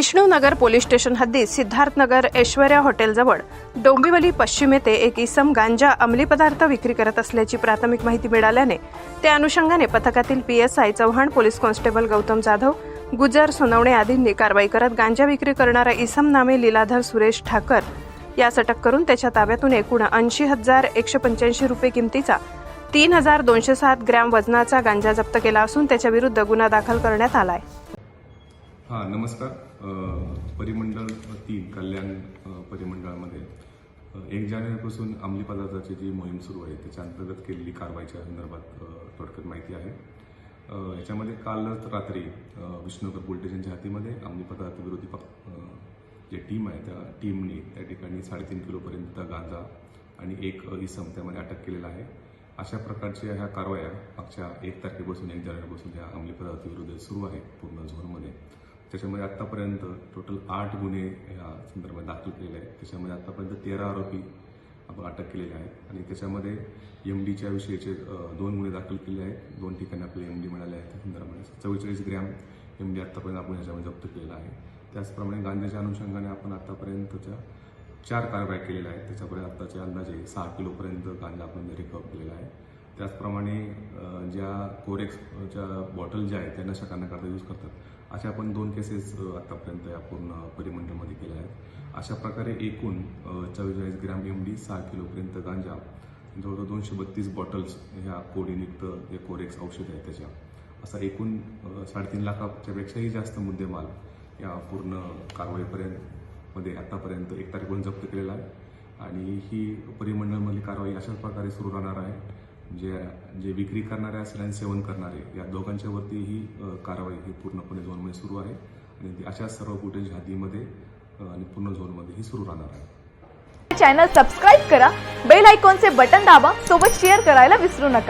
Vishnunagar police station हद्दीत सिद्धार्थनगर ऐश्वर्या हॉटेलजवळ डोंबिवली पश्चिम येथे एक इसम गांजा अंमली पदार्थ विक्री करत असल्याची प्राथमिक माहिती मिळाल्याने त्या अनुषंगाने पथकातील PSI Chavan police constable Gautam Jadhav Gujar Sonawane आदींनी कारवाई करत गांजा विक्री करणारा इसम नामे लीलाधर सुरेश ठाकर यास अटक करून त्याच्या ताब्यातून एकूण ऐंशी हजार एकशे पंच्याऐंशी रुपये किमतीचा तीन हजार दोनशे सात ग्रॅम वजनाचा गांजा जप्त केला असून त्याच्या विरुद्ध गुन्हा दाखल करण्यात आलाय. हां नमस्कार. परिमंडळ तीन कल्याण परिमंडळामध्ये एक जानेवारीपासून अंमली पदार्थाची जी मोहीम सुरू आहे त्याच्या अंतर्गत केलेली कारवाईच्या संदर्भात थोडक्यात माहिती आहे. याच्यामध्ये कालच रात्री अ, विष्णुकर पोलीस स्टेशनच्या हातीमध्ये अंमली पदार्थ विरोधी जे टीम आहे त्या टीमने त्या ठिकाणी साडेतीन किलोपर्यंत गांजा आणि एक इसम त्यामध्ये अटक केलेला आहे. अशा प्रकारच्या ह्या कारवाया मागच्या एक तारखेपासून एक जानेवारीपासून ह्या अंमली पदार्थ विरोधी सुरू आहे पूर्ण झोनमध्ये. त्याच्यामध्ये आत्तापर्यंत टोटल आठ गुन्हे या संदर्भात दाखल केलेले आहेत. त्याच्यामध्ये आत्तापर्यंत तेरा आरोपी आपण अटक केलेले आहेत. आणि त्याच्यामध्ये एम डीच्या विषयीचे दोन गुन्हे दाखल केले आहेत. दोन ठिकाणी आपल्याला एम डी मिळाले आहेत. त्या संदर्भामध्ये चव्वेचाळीस ग्रॅम एम डी आत्तापर्यंत आपण ह्याच्यामध्ये जप्त केलेला आहे. त्याचप्रमाणे गांजाच्या अनुषंगाने आपण आत्तापर्यंतच्या चार कारवाई केलेल्या आहेत. त्याच्यापर्यंत आत्ताचे अंदाजे सहा किलोपर्यंत गांजा आपण रिकवर केलेला आहे. त्याचप्रमाणे ज्या कोरेक्सच्या बॉटल ज्या आहेत त्यांना नशा करता यूज करतात. अशा आपण दोन केसेस आतापर्यंत या पूर्ण परिमंडळामध्ये केल्या आहेत. अशा प्रकारे एकूण चव्वेचाळीस ग्रॅम एम डी सहा किलोपर्यंत गांजा जवळजवळ दोनशे बत्तीस बॉटल्स ह्या कोडीनियुक्त जे कोरेक्स औषध आहे त्याच्या. असा एकूण साडेतीन लाखाच्या पेक्षाही जास्त मुद्देमाल या पूर्ण कारवाईपर्यंत मध्ये आतापर्यंत एक तारखेपर्यंत जप्त केलेला आहे. आणि ही परिमंडळमधली कारवाई अशाच प्रकारे सुरू राहणार आहे. जे जे विक्री करणारे असेल आणि सेवन करणारे या दोघांच्या वरती ही कारवाई ही पूर्णपणे झोनमध्ये सुरू आहे. आणि अशा सर्व फुटेज हातीमध्ये आणि पूर्ण झोनमध्ये ही सुरू राहणार आहे. चॅनल सबस्क्राईब करा बेल आयकॉनचे बटन दाबा सोबत शेअर करायला विसरू नका.